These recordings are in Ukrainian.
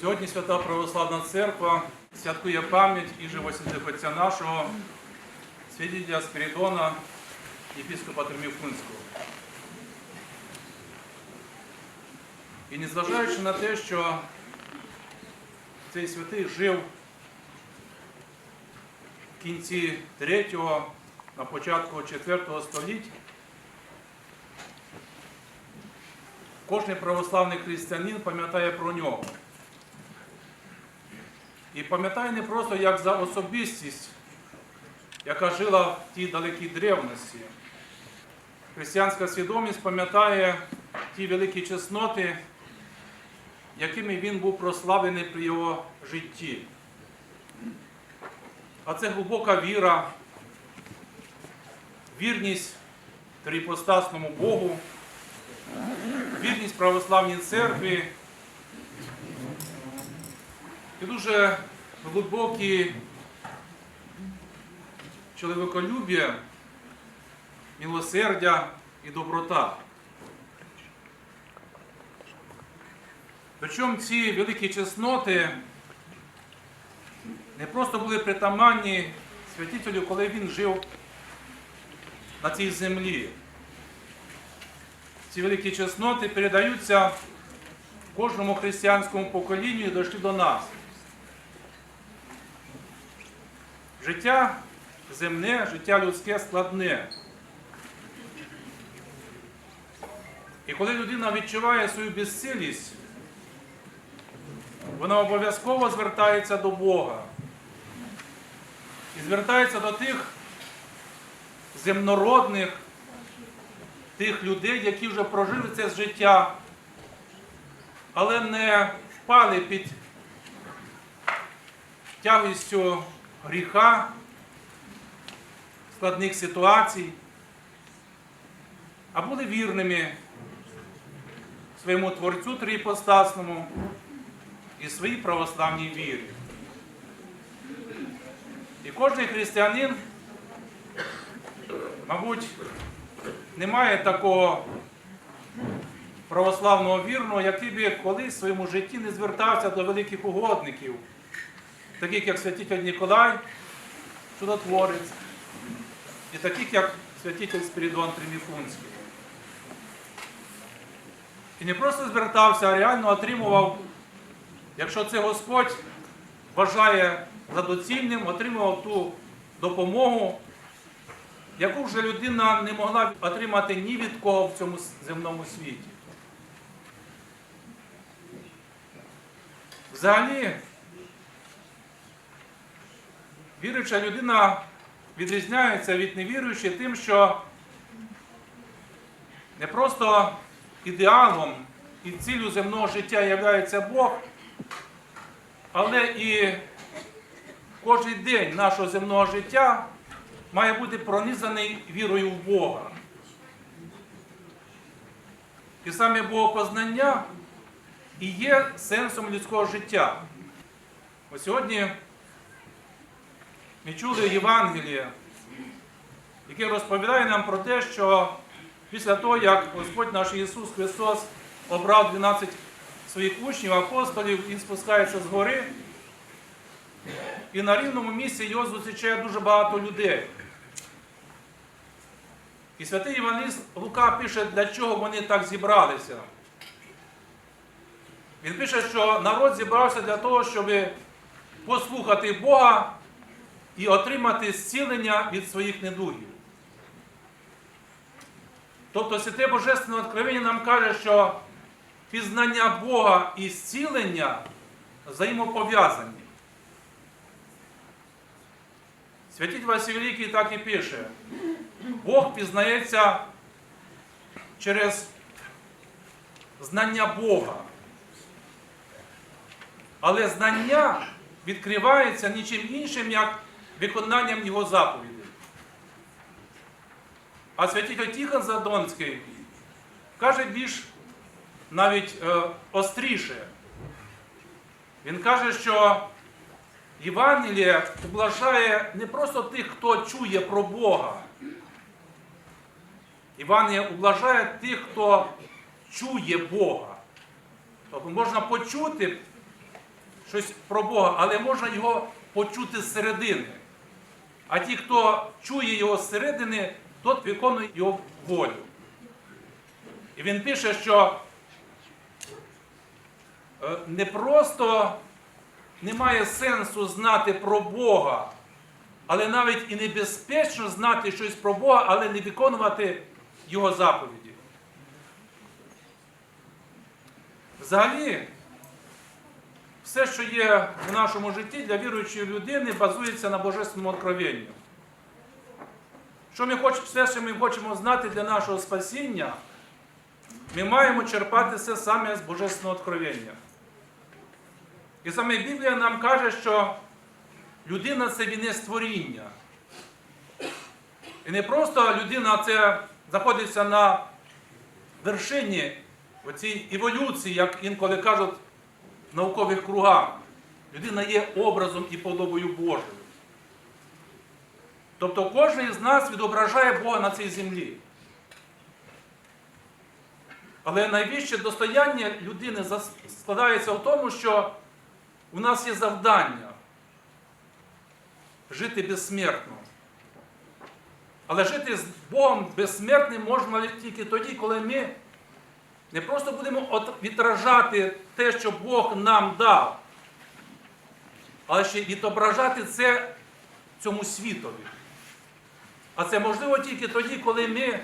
Сьогодні Свята Православна Церква святкує пам'ять і живосвятих отця нашого, святителя Спірідона, єпископа Терміфунського. І незважаючи на те, що цей святий жив в кінці 3-го, на початку 4-го століття, кожен православний християнин пам'ятає про нього. І пам'ятає не просто як за особистість, яка жила в тій далекій древності. Християнська свідомість пам'ятає ті великі чесноти, якими він був прославлений при його житті. А це глибока віра, вірність трипостасному Богу, вірність православній церкві і дуже глибокі чоловіколюб'я, милосердя і доброта. Причому ці великі чесноти не просто були притаманні святителю, коли він жив на цій землі. Ці великі чесноти передаються кожному християнському поколінню і дійшли до нас. Життя земне, життя людське складне. І коли людина відчуває свою безсилість, вона обов'язково звертається до Бога. І звертається до тих земнородних, тих людей, які вже прожили це життя, але не впали під тягістю гріха, складних ситуацій, а були вірними своєму Творцю Трипостасному і своїй православній вірі. І кожен християнин, мабуть, не має такого православного вірного, який би колись в своєму житті не звертався до великих угодників, таких як святитель Ніколай, чудотворець, і таких як святитель Спірідон Триміфунський. І не просто звертався, а реально отримував, якщо це Господь вважає за доцільним, отримував ту допомогу, яку вже людина не могла отримати ні від кого в цьому земному світі. Взагалі, віруюча людина відрізняється від невіруючої тим, що не просто ідеалом і ціллю земного життя є Бог, але і кожен день нашого земного життя має бути пронизаний вірою в Бога. І саме Богопознання і є сенсом людського життя. Ось сьогодні ми чули Євангеліє, яке розповідає нам про те, що після того, як Господь наш Ісус Христос обрав 12 своїх учнів, апостолів, Він спускається з гори, і на рівному місці його зустрічає дуже багато людей. І святий Іваніст Лука пише, для чого вони так зібралися. Він пише, що народ зібрався для того, щоб послухати Бога і отримати зцілення від своїх недугів. Тобто святе Божественне Откровення нам каже, що пізнання Бога і зцілення взаємопов'язані. Святитель Василь Великий так і пише. Бог пізнається через знання Бога. Але знання відкривається нічим іншим, як виконанням Його заповідей. А святитель Тихон Задонський каже більш навіть е, остріше. Він каже, що Євангеліє облажає не просто тих, хто чує про Бога. Євангеліє облажає тих, хто чує Бога. Тобто можна почути щось про Бога, але можна його почути зсередини. А ті, хто чує його зсередини, тот виконує його волю. І він пише, що е, не просто немає сенсу знати про Бога, але навіть і небезпечно знати щось про Бога, але не виконувати Його заповіді. Взагалі, все, що є в нашому житті для віруючої людини, базується на божественному откровенню. Що ми хочемо, все, що ми хочемо знати для нашого спасіння, ми маємо черпати все саме з божественного откровення. І саме Біблія нам каже, що людина це вінець творіння. І не просто людина це знаходиться на вершині оцій еволюції, як інколи кажуть наукових кругах. Людина є образом і подобою Божою. Тобто кожен із нас відображає Бога на цій землі. Але найвище достояння людини складається в тому, що у нас є завдання жити безсмертно. Але жити з Богом безсмертним можна тільки тоді, коли ми не просто будемо відражати те, що Бог нам дав, але ще відображати це цьому світові. А це можливо тільки тоді, коли ми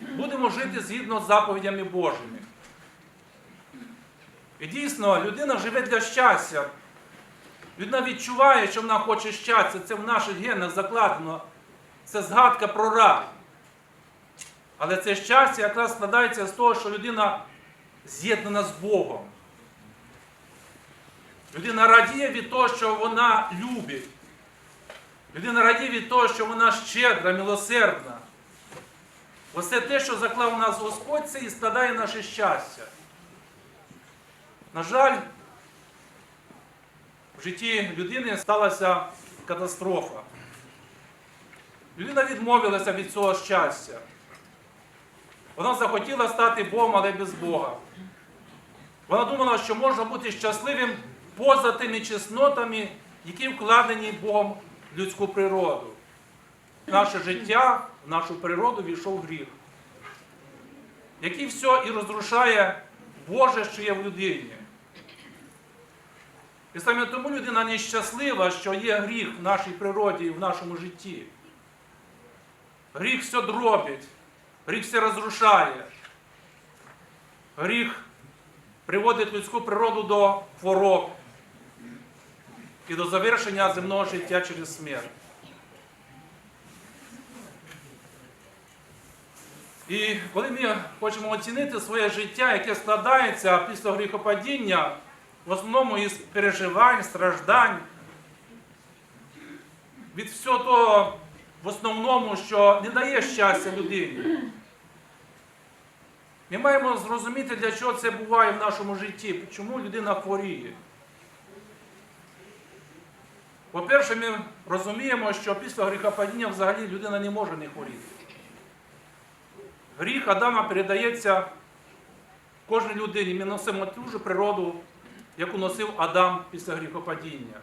будемо жити згідно з заповідями Божими. І дійсно, людина живе для щастя. Людина відчуває, що вона хоче щастя. Це в наших генах закладено. Це згадка про рай. Але це щастя якраз складається з того, що людина з'єднана з Богом. Людина радіє від того, що вона любить. Людина радіє від того, що вона щедра, милосердна. Оце те, що заклав у нас Господь, це і складає наше щастя. На жаль, в житті людини сталася катастрофа. Людина відмовилася від цього щастя. Вона захотіла стати Богом, але без Бога. Вона думала, що можна бути щасливим поза тими чеснотами, які вкладені Богом в людську природу. В наше життя, в нашу природу війшов гріх, який все і розрушає Боже, що є в людині. І саме тому людина нещаслива, що є гріх в нашій природі і в нашому житті. Гріх все дробить, гріх все розрушає. Гріх приводить людську природу до хвороб і до завершення земного життя через смерть. І коли ми хочемо оцінити своє життя, яке складається після гріхопадіння, в основному із переживань, страждань, від всього того, в основному, що не дає щастя людині. Ми маємо зрозуміти, для чого це буває в нашому житті, чому людина хворіє. По-перше, ми розуміємо, що після гріхопадіння взагалі людина не може не хворіти. Гріх Адама передається кожній людині. Ми носимо ту ж природу, яку носив Адам після гріхопадіння.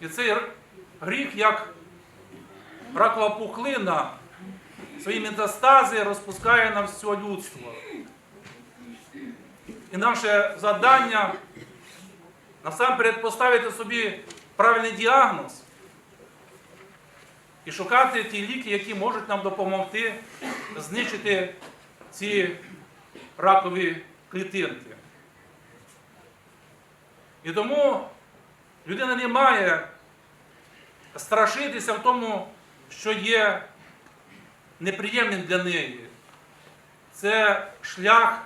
І цей гріх, як ракова пухлина, свої метастази розпускає на все людство. І наше завдання насамперед поставити собі правильний діагноз і шукати ті ліки, які можуть нам допомогти знищити ці ракові клітинки. І тому людина не має страшитися в тому, що є неприємним для неї. Це шлях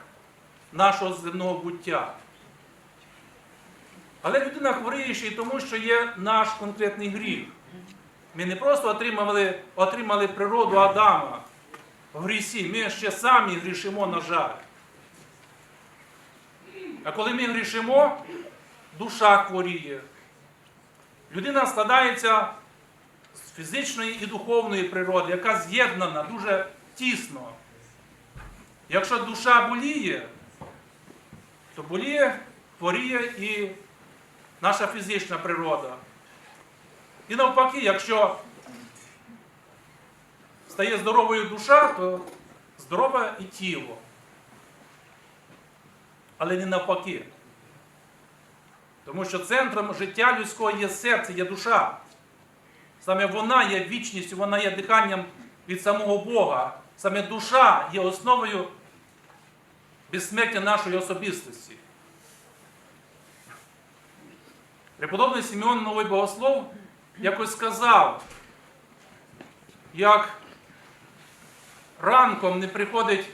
нашого земного буття. Але людина хворіє ще й тому, що є наш конкретний гріх. Ми не просто отримали, отримали природу Адама в грісі, ми ще самі грішимо, на жаль. А коли ми грішимо, душа хворіє. Людина складається фізичної і духовної природи, яка з'єднана дуже тісно. Якщо душа боліє, то боліє хворіє і наша фізична природа. І навпаки, якщо стає здоровою душа, то здорове і тіло. Але не навпаки. Тому що центром життя людського є серце, є душа. Саме вона є вічністю, вона є диханням від самого Бога. Саме душа є основою безсмертя нашої особистості. Преподобний Симеон Новий Богослов якось сказав, як ранком не приходить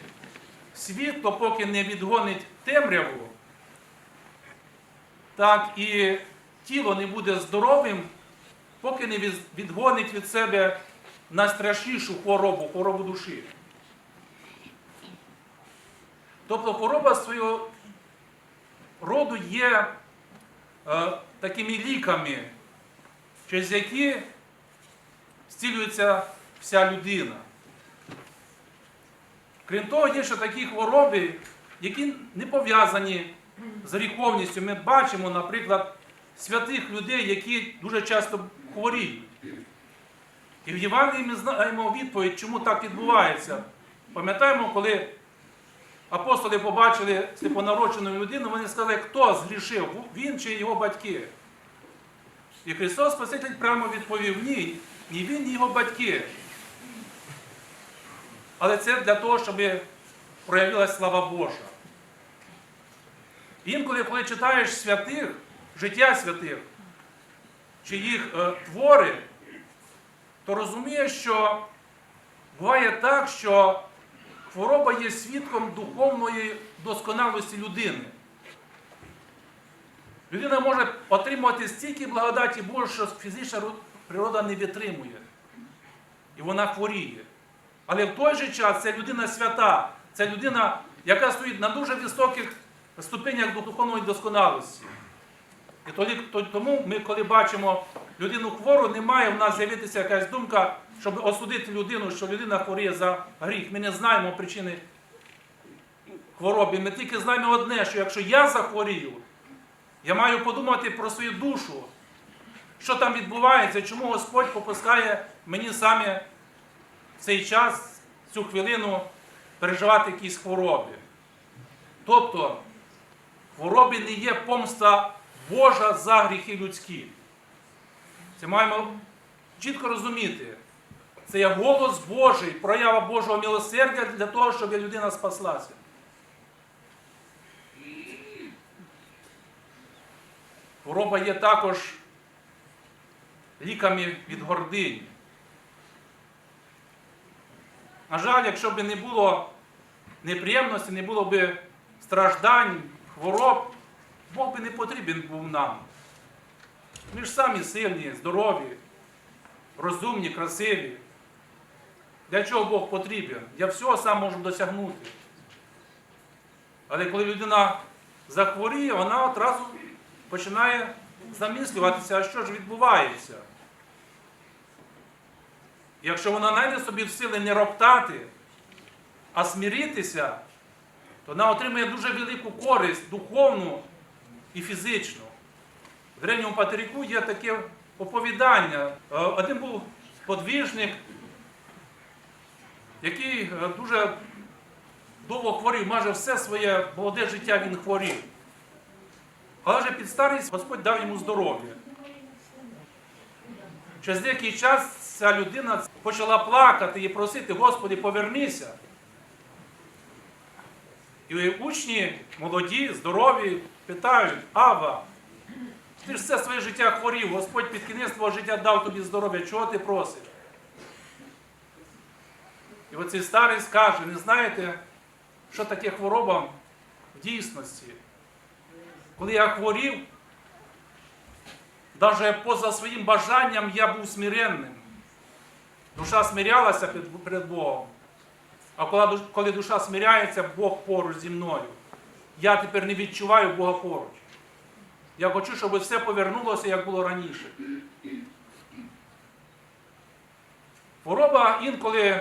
світ, то поки не відгонить темряву, так і тіло не буде здоровим, поки не від- відгонить від себе найстрашнішу хворобу, хворобу душі. Тобто хвороба свого роду є е, такими ліками, через які зцілюється вся людина. Крім того, є ще такі хвороби, які не пов'язані з гріховністю. Ми бачимо, наприклад, святих людей, які дуже часто хворіють. І в Євангелії ми знаємо відповідь, чому так відбувається. Пам'ятаємо, коли апостоли побачили сліпонароджену людину, вони сказали, хто згрішив, він чи його батьки. І Христос Спаситель прямо відповів, ні, ні він, ні його батьки. Але це для того, щоб проявилася слава Божа. Інколи, коли читаєш святих, життя святих, чи їх е, твори, то розумієш, що буває так, що хвороба є свідком духовної досконалості людини. Людина може отримувати стільки благодаті Божої, що фізична природа не витримує. І вона хворіє. Але в той же час це людина свята, це людина, яка стоїть на дуже високих ступенях духовної досконалості. І тоді, тому ми, коли бачимо людину хвору, не має в нас з'явитися якась думка, щоб осудити людину, що людина хворіє за гріх. Ми не знаємо причини хвороби. Ми тільки знаємо одне, що якщо я захворію, я маю подумати про свою душу, що там відбувається, чому Господь попускає мені саме в цей час, цю хвилину переживати якісь хвороби. Тобто, хвороби не є помста Божа за гріхи людські. Це маємо чітко розуміти. Це є голос Божий, проява Божого милосердя для того, щоб людина спаслася. Хвороба є також ліками від гордині. На жаль, якщо б не було неприємності, не було б страждань, хвороб, Бог би не потрібен був нам. Ми ж самі сильні, здорові, розумні, красиві. Для чого Бог потрібен? Я всього сам можу досягнути. Але коли людина захворіє, вона одразу починає замислюватися, а що ж відбувається. Якщо вона знайде собі в сили не роптати, а смиритися, то вона отримує дуже велику користь духовну і фізичну. В древньому патерику є таке оповідання. Е, Один був подвіжник, який е, дуже довго хворів, майже все своє молоде життя він хворів. Але вже під старість Господь дав йому здоров'я. Через деякий час ця людина почала плакати і просити, Господи, повернися. І учні молоді, здорові, питають, Ава, ти ж все своє життя хворів, Господь під кінець твого життя дав тобі здоров'я, чого ти просиш? І оцей старий скаже, не знаєте, що таке хвороба в дійсності? Коли я хворів, навіть поза своїм бажанням я був смиренним. Душа смирялася перед- Богом. А коли душа смиряється, Бог поруч зі мною. Я тепер не відчуваю Бога поруч. Я хочу, щоб все повернулося, як було раніше. Хвороба інколи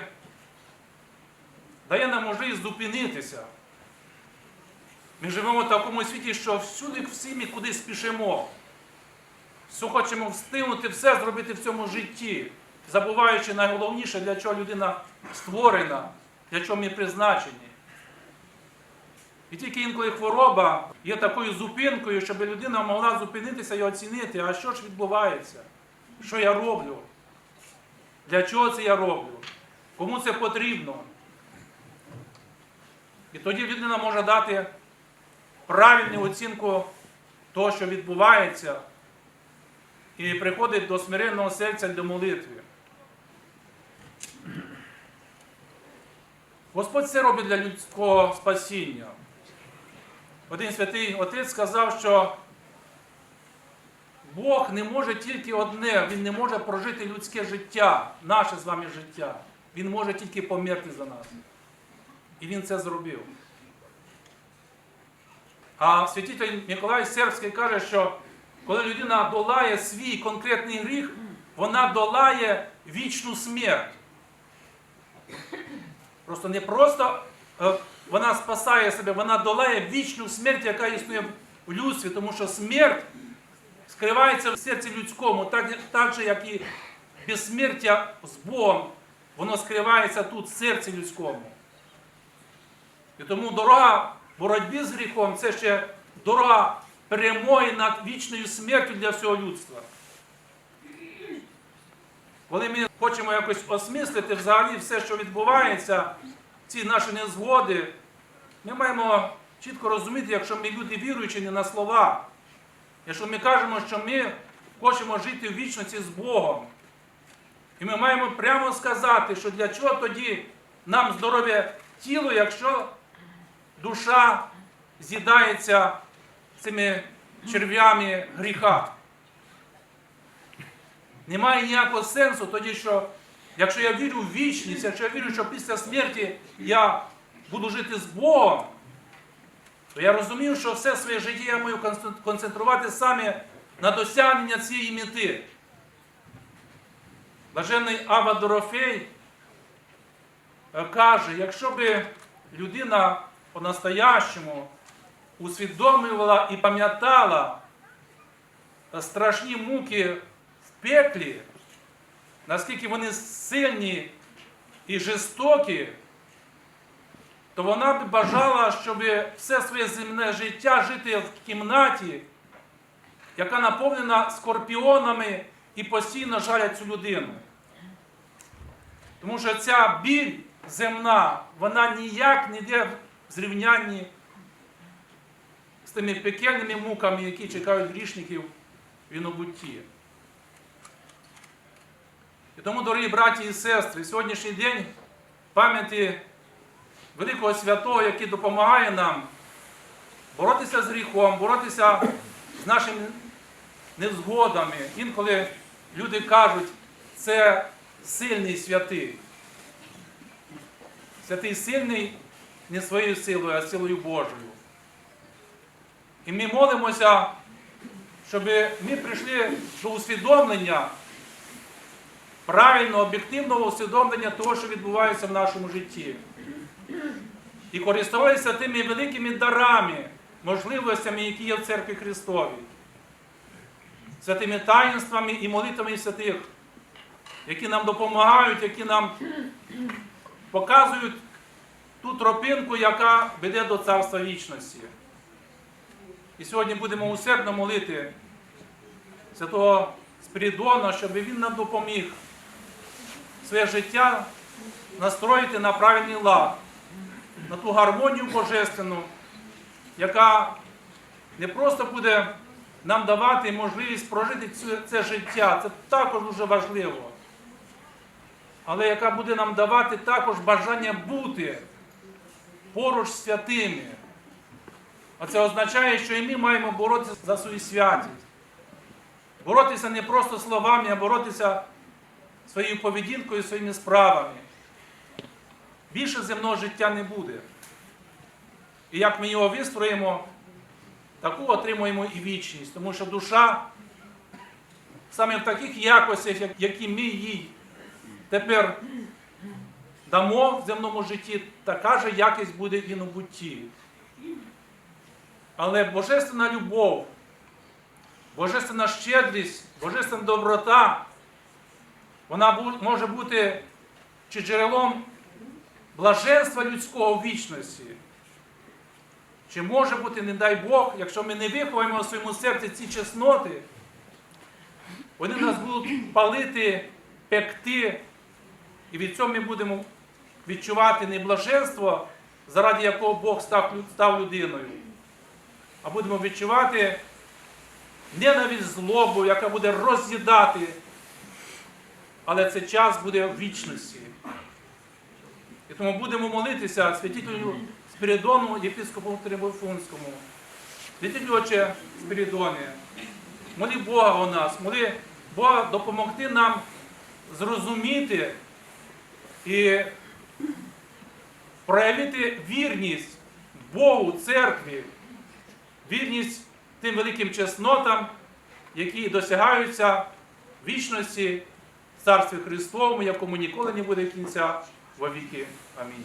дає нам можливість зупинитися. Ми живемо в такому світі, що всюди всі ми кудись спішимо. Все хочемо встигнути все зробити в цьому житті, забуваючи найголовніше, для чого людина створена, для чого ми призначені. І тільки інколи хвороба є такою зупинкою, щоб людина могла зупинитися і оцінити, а що ж відбувається, що я роблю, для чого це я роблю, кому це потрібно. І тоді людина може дати правильну оцінку того, що відбувається, і приходить до смиренного серця до молитви. Господь це робить для людського спасіння. Один святий отець сказав, що Бог не може тільки одне, Він не може прожити людське життя, наше з вами життя. Він може тільки померти за нас. І він це зробив. А святитель Миколай Сербський каже, що коли людина долає свій конкретний гріх, вона долає вічну смерть. Просто не просто е, вона спасає себе, вона долає вічну смерть, яка існує в людстві, тому що смерть скривається в серці людському, так, так же, як і безсмертя з Богом, воно скривається тут, в серці людському. І тому дорога боротьби з гріхом це ще дорога перемоги над вічною смертю для всього людства. Коли ми хочемо якось осмислити взагалі все, що відбувається, ці наші незгоди, ми маємо чітко розуміти, якщо ми люди віруючі не на слова, якщо ми кажемо, що ми хочемо жити в вічності з Богом, і ми маємо прямо сказати, що для чого тоді нам здоров'я тіло, якщо душа з'їдається цими черв'ями гріха. Немає ніякого сенсу тоді, що якщо я вірю в вічність, якщо я вірю, що після смерті я буду жити з Богом, то я розумію, що все своє життя я маю концентрувати саме на досягнення цієї мети. Блаженний Ава Дорофей е, каже, якщо би людина по-настоящему усвідомлювала і пам'ятала страшні муки в пеклі, наскільки вони сильні і жорстокі, то вона б бажала, щоб все своє земне життя жити в кімнаті, яка наповнена скорпіонами і постійно жалять цю людину. Тому що ця біль земна, вона ніяк не йде в зрівнянні з тими пекельними муками, які чекають грішників в інобутті. І тому, дорогі браті і сестри, сьогоднішній день пам'яті великого святого, який допомагає нам боротися з гріхом, боротися з нашими невзгодами. Інколи люди кажуть, це сильний святий. Святий сильний не своєю силою, а силою Божою. І ми молимося, щоб ми прийшли до усвідомлення, правильного, об'єктивного усвідомлення того, що відбувається в нашому житті. І користувалися тими великими дарами, можливостями, які є в церкві Христовій, святими таїнствами і молитвами святих, які нам допомагають, які нам показують ту тропинку, яка веде до царства вічності. І сьогодні будемо усердно молити святого Спірідона, щоб він нам допоміг своє життя настроїти на правильний лад, на ту гармонію божественну, яка не просто буде нам давати можливість прожити це, життя, це також дуже важливо, але яка буде нам давати також бажання бути поруч з святими. А це означає, що і ми маємо боротися за свою святість. Боротися не просто словами, а боротися своєю поведінкою, своїми справами. Більше земного життя не буде. І як ми його вистроїмо, таку отримуємо і вічність. Тому що душа саме в таких якостях, які ми їй тепер дамо в земному житті, така же якість буде і на бутті. Але божественна любов, божественна щедрість, божественна доброта, вона може бути чи джерелом блаженства людського в вічності. Чи може бути, не дай Бог, якщо ми не виховаємо в своєму серці ці чесноти, вони нас будуть палити, пекти, і від цього ми будемо відчувати не блаженство, заради якого Бог став, людиною, а будемо відчувати ненависть злобу, яка буде роз'їдати. Але цей час буде в вічності. І тому будемо молитися святителю Спіридону, єпископу Трибофунському. Святителю Отче Спіридоне, молі Бога о нас, молі Бога допомогти нам зрозуміти і проявити вірність Богу, церкві, вірність тим великим чеснотам, які досягаються вічності Царстві Христовому, якому ніколи не буде кінця во віки. Амінь.